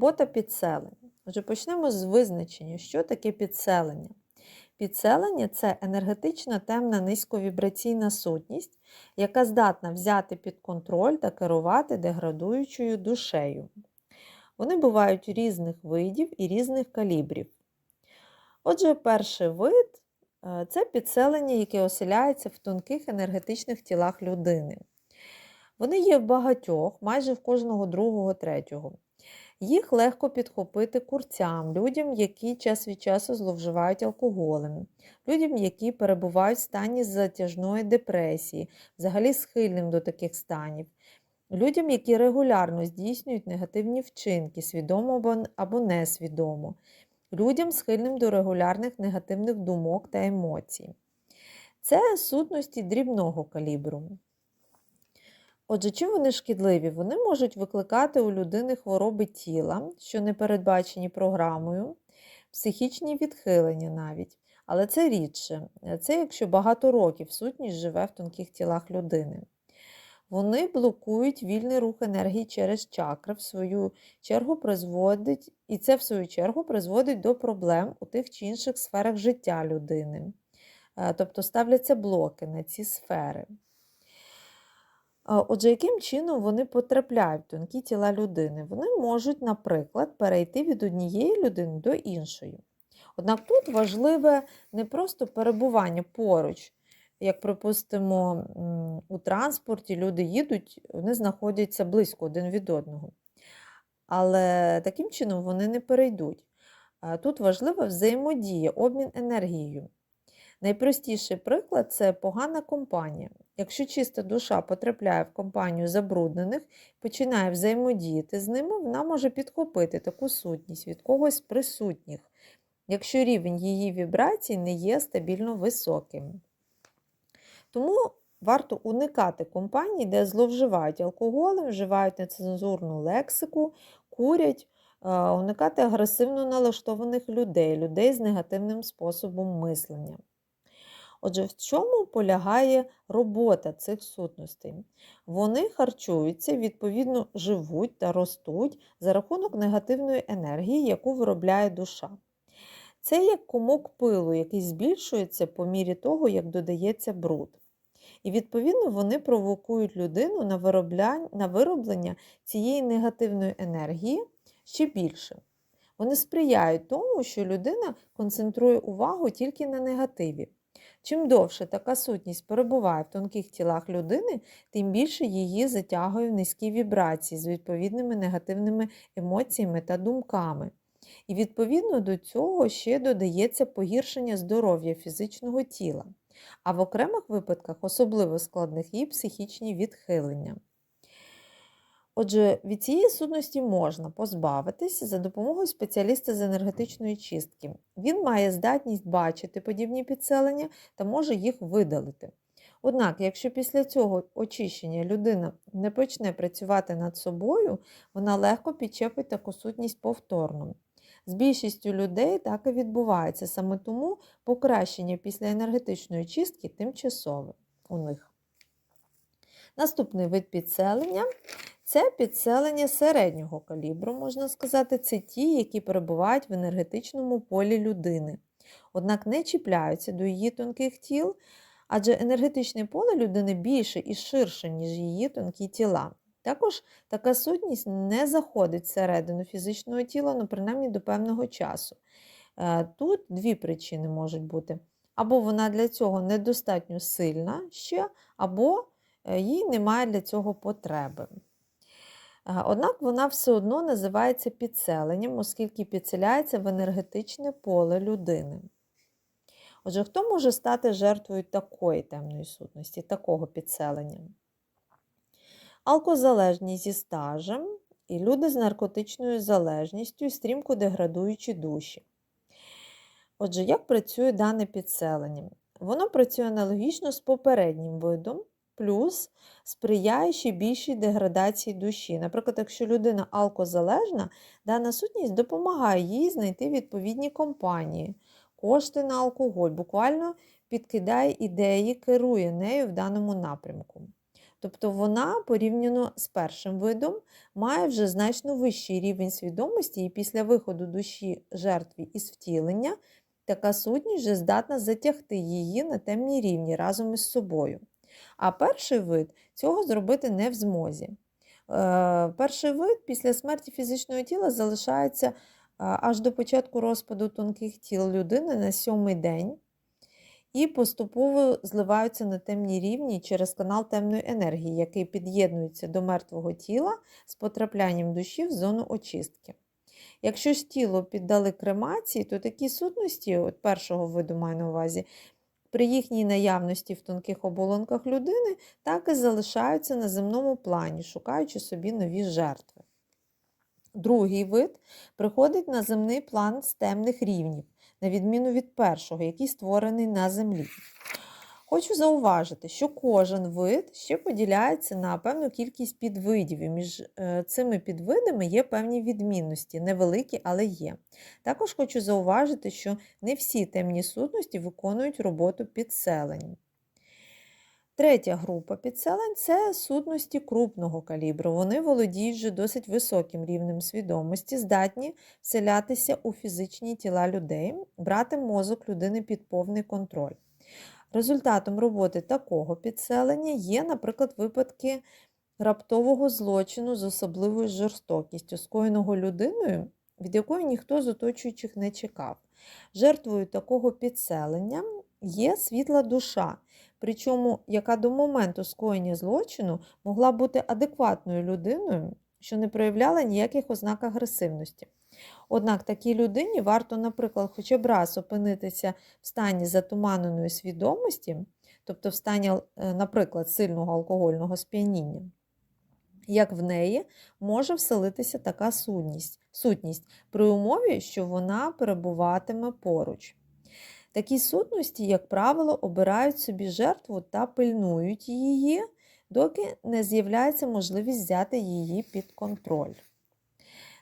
Робота підселень. Отже, почнемо з визначення, що таке підселення. Підселення це енергетична темна низьковібраційна сутність, яка здатна взяти під контроль та керувати деградуючою душею. Вони бувають різних видів і різних калібрів. Отже, перший вид е, це підселення, яке оселяється в тонких енергетичних тілах людини. Вони є в багатьох, майже в кожного другого, третього. Їх легко підхопити курцям, людям, які час від часу зловживають алкоголем, людям, які перебувають в стані затяжної депресії, взагалі схильним до таких станів, людям, які регулярно здійснюють негативні вчинки, свідомо або несвідомо, людям, схильним до регулярних негативних думок та емоцій. Це сутності дрібного калібру. Отже, чим вони шкідливі? Вони можуть викликати у людини хвороби тіла, що не передбачені програмою, психічні відхилення навіть. Але це рідше. Це якщо багато років сутність живе в тонких тілах людини. Вони блокують вільний рух енергії через чакри, в свою чергу призводить, і це, в свою чергу, призводить до проблем у тих чи інших сферах життя людини. Е, тобто ставляться блоки на ці сфери. Отже, яким чином вони потрапляють в тонкі тіла людини? Вони можуть, наприклад, перейти від однієї людини до іншої. Однак тут важливе не просто перебування поруч, як, припустимо, у транспорті люди їдуть, вони знаходяться близько один від одного. Але таким чином вони не перейдуть. Тут важлива взаємодія, обмін енергією. Найпростіший приклад це погана компанія. Якщо чиста душа потрапляє в компанію забруднених, починає взаємодіяти з ними, вона може підхопити таку сутність від когось присутніх, якщо рівень її вібрацій не є стабільно високим. Тому варто уникати компаній, де зловживають алкоголем, вживають нецензурну лексику, курять, уникати агресивно налаштованих людей, людей з негативним способом мислення. Отже, в чому полягає робота цих сутностей? Вони харчуються, відповідно, живуть та ростуть за рахунок негативної енергії, яку виробляє душа. Це як комок пилу, який збільшується по мірі того, як додається бруд. І, відповідно, вони провокують людину на на вироблення цієї негативної енергії ще більше. Вони сприяють тому, що людина концентрує увагу тільки на негативі. Чим довше така сутність перебуває в тонких тілах людини, тим більше її затягує в низькі вібрації з відповідними негативними емоціями та думками. І відповідно до цього ще додається погіршення здоров'я фізичного тіла, а в окремих випадках, особливо складних, і психічні відхилення. Отже, від цієї сутності можна позбавитись за допомогою спеціаліста з енергетичної чистки. Він має здатність бачити подібні підселення та може їх видалити. Однак, якщо після цього очищення людина не почне працювати над собою, вона легко підчепить таку сутність повторно. З більшістю людей так і відбувається, саме тому покращення після енергетичної чистки тимчасове у них. Наступний вид підселення це підселення середнього калібру, можна сказати, це ті, які перебувають в енергетичному полі людини. Однак не чіпляються до її тонких тіл, адже енергетичне поле людини більше і ширше, ніж її тонкі тіла. Також така сутність не заходить всередину фізичного тіла, ну, принаймні до певного часу. Е, тут дві причини можуть бути. Або вона для цього недостатньо сильна ще, або е, їй немає для цього потреби. Однак вона все одно називається підселенням, оскільки підселяється в енергетичне поле людини. Отже, хто може стати жертвою такої темної сутності, такого підселення? Алкозалежні зі стажем і люди з наркотичною залежністю і стрімко деградуючі душі. Отже, як працює дане підселення? Воно працює аналогічно з попереднім видом, плюс сприяє ще більшій деградації душі. Наприклад, якщо людина алкозалежна, дана сутність допомагає їй знайти відповідні компанії, кошти на алкоголь, буквально підкидає ідеї, керує нею в даному напрямку. Тобто вона порівняно з першим видом має вже значно вищий рівень свідомості, і після виходу душі жертві із втілення така сутність вже здатна затягти її на темні рівні разом із собою. А перший вид цього зробити не в змозі. Е, Перший вид після смерті фізичного тіла залишається е, аж до початку розпаду тонких тіл людини на сьомий день і поступово зливаються на темні рівні через канал темної енергії, який під'єднується до мертвого тіла з потраплянням душі в зону очистки. Якщо ж тіло піддали кремації, то такі сутності, от першого виду маю на увазі, при їхній наявності в тонких оболонках людини так і залишаються на земному плані, шукаючи собі нові жертви. Другий вид приходить на земний план з темних рівнів, на відміну від першого, який створений на землі. Хочу зауважити, що кожен вид ще поділяється на певну кількість підвидів, і між е, цими підвидами є певні відмінності, невеликі, але є. Також хочу зауважити, що не всі темні сутності виконують роботу підселень. Третя група підселень це сутності крупного калібру. Вони володіють вже досить високим рівнем свідомості, здатні вселятися у фізичні тіла людей, брати мозок людини під повний контроль. Результатом роботи такого підселення є, наприклад, випадки раптового злочину з особливою жорстокістю, скоєного людиною, від якої ніхто з оточуючих не чекав. Жертвою такого підселення є світла душа, причому яка до моменту скоєння злочину могла бути адекватною людиною, що не проявляла ніяких ознак агресивності. Однак такій людині варто, наприклад, хоча б раз опинитися в стані затуманеної свідомості, тобто в стані, е, наприклад, сильного алкогольного сп'яніння, як в неї може вселитися така сутність, сутність при умові, що вона перебуватиме поруч. Такі сутності, як правило, обирають собі жертву та пильнують її, доки не з'являється можливість взяти її під контроль.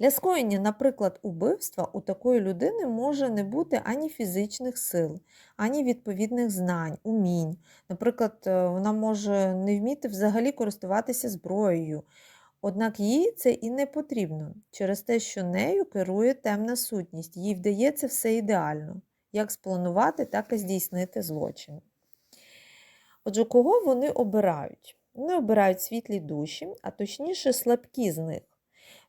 Для скоєння, наприклад, убивства у такої людини може не бути ані фізичних сил, ані відповідних знань, умінь. Наприклад, е, вона може не вміти взагалі користуватися зброєю. Однак їй це і не потрібно через те, що нею керує темна сутність, їй вдається все ідеально, як спланувати, так і здійснити злочин. Отже, кого вони обирають? Вони обирають світлі душі, а точніше слабкі з них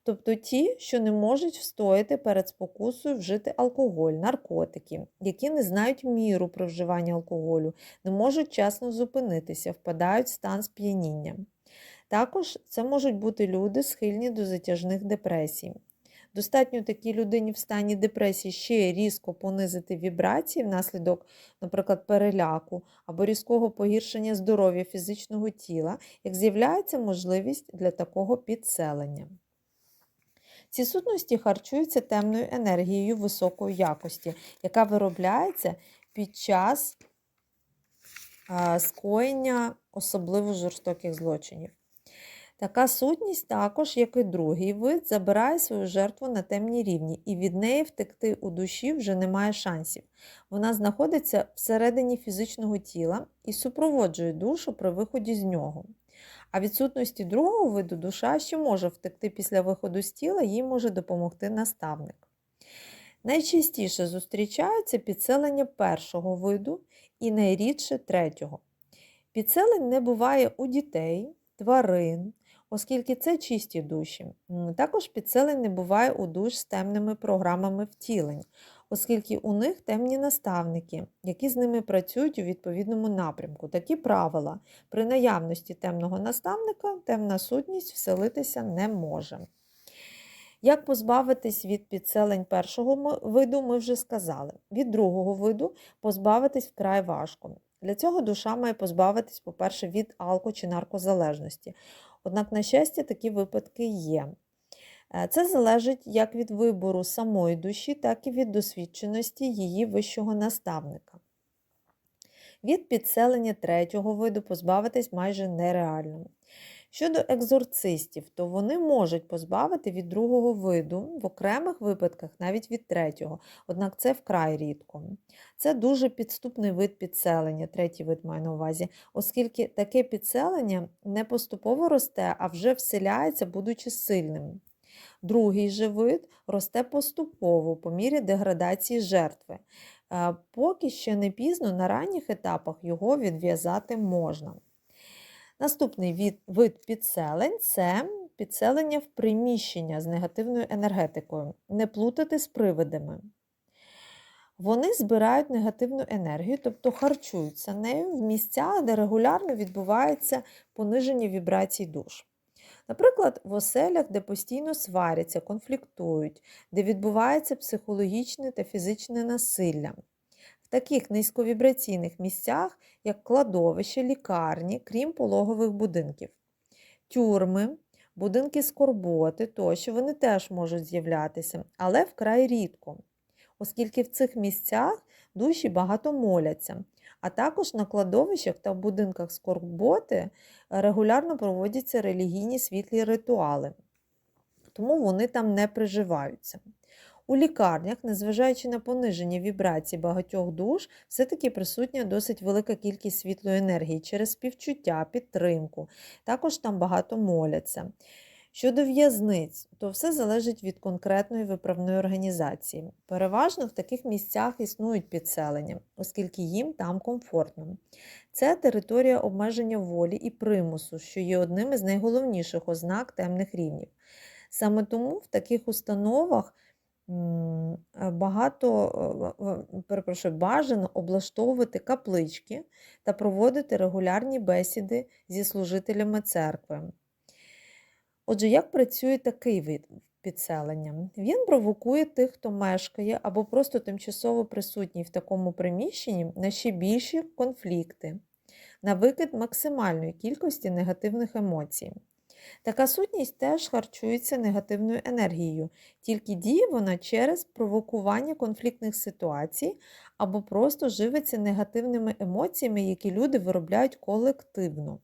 тобто ті, що не можуть встояти перед спокусою вжити алкоголь, наркотики, які не знають міру при вживанні алкоголю, не можуть часно зупинитися, впадають в стан сп'яніння. Також це можуть бути люди, схильні до затяжних депресій. Достатньо такій людині в стані депресії ще різко понизити вібрації внаслідок, наприклад, переляку або різкого погіршення здоров'я фізичного тіла, як з'являється можливість для такого підселення. Ці сутності харчуються темною енергією високої якості, яка виробляється під час скоєння особливо жорстоких злочинів. Така сутність також, як і другий вид, забирає свою жертву на темній рівні, і від неї втекти у душі вже немає шансів. Вона знаходиться всередині фізичного тіла і супроводжує душу при виході з нього. А відсутності другого виду душа, що може втекти після виходу з тіла, їй може допомогти наставник. Найчастіше зустрічаються підселення першого виду і найрідше третього. Підселень не буває у дітей, тварин, оскільки це чисті душі. Також підселень не буває у душ з темними програмами втілень, оскільки у них темні наставники, які з ними працюють у відповідному напрямку. Такі правила при наявності темного наставника темна сутність вселитися не може. Як позбавитись від підселень першого виду, ми вже сказали. Від другого виду позбавитись вкрай важко. Для цього душа має позбавитись, по-перше, від алко- чи наркозалежності. Однак, на щастя, такі випадки є. Е, це залежить як від вибору самої душі, так і від досвідченості її вищого наставника. Від підселення третього виду позбавитись майже нереально. Щодо екзорцистів, то вони можуть позбавити від другого виду, в окремих випадках навіть від третього, однак це вкрай рідко. Це дуже підступний вид підселення, третій вид маю на увазі, оскільки таке підселення не поступово росте, а вже вселяється, будучи сильним. Другий же вид росте поступово по мірі деградації жертви. Е, Поки ще не пізно, на ранніх етапах його відв'язати можна. Наступний від, вид підселень це підселення в приміщення з негативною енергетикою. Не плутати з привидами. Вони збирають негативну енергію, тобто харчуються нею в місцях, де регулярно відбувається пониження вібрацій душ. Наприклад, в оселях, де постійно сваряться, конфліктують, де відбувається психологічне та фізичне насилля. В таких низьковібраційних місцях, як кладовище, лікарні, крім пологових будинків, тюрми, будинки скорботи тощо вони теж можуть з'являтися, але вкрай рідко, оскільки в цих місцях душі багато моляться, а також на кладовищах та в будинках скорботи регулярно проводяться релігійні світлі ритуали, тому вони там не приживаються. У лікарнях, незважаючи на пониження вібрацій багатьох душ, все-таки присутня досить велика кількість світлої енергії через співчуття, підтримку. Також там багато моляться. Щодо в'язниць, то все залежить від конкретної виправної організації. Переважно в таких місцях існують підселення, оскільки їм там комфортно. Це територія обмеження волі і примусу, що є одним із найголовніших ознак темних рівнів. Саме тому в таких установах багато е, е, перепрошую, бажано облаштовувати каплички та проводити регулярні бесіди зі служителями церкви. Отже, як працює такий вид підселення? Він провокує тих, хто мешкає або просто тимчасово присутній в такому приміщенні на ще більші конфлікти, на викид максимальної кількості негативних емоцій. Така сутність теж харчується негативною енергією, тільки діє вона через провокування конфліктних ситуацій або просто живиться негативними емоціями, які люди виробляють колективно.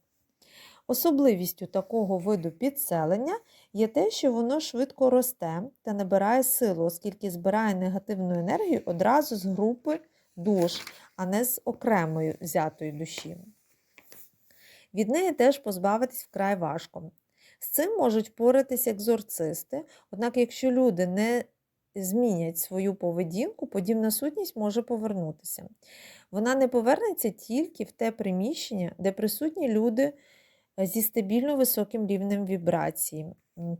Особливістю такого виду підселення є те, що воно швидко росте та набирає силу, оскільки збирає негативну енергію одразу з групи душ, а не з окремої взятої душі. Від неї теж позбавитись вкрай важко. З цим можуть впоратися екзорцисти, однак, якщо люди не змінять свою поведінку, подібна сутність може повернутися. Вона не повернеться тільки в те приміщення, де присутні люди зі стабільно високим рівнем вібрації.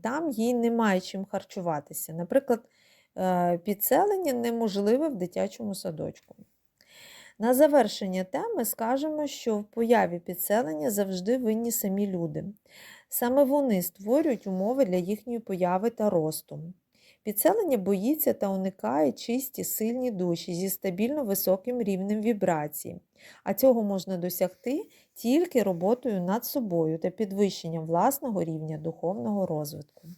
Там їй немає чим харчуватися. Наприклад, е, підселення неможливе в дитячому садочку. На завершення теми скажемо, що в появі підселення завжди винні самі люди. Саме вони створюють умови для їхньої появи та росту. Підселення боїться та уникає чисті, сильні душі зі стабільно високим рівнем вібрації, а цього можна досягти тільки роботою над собою та підвищенням власного рівня духовного розвитку.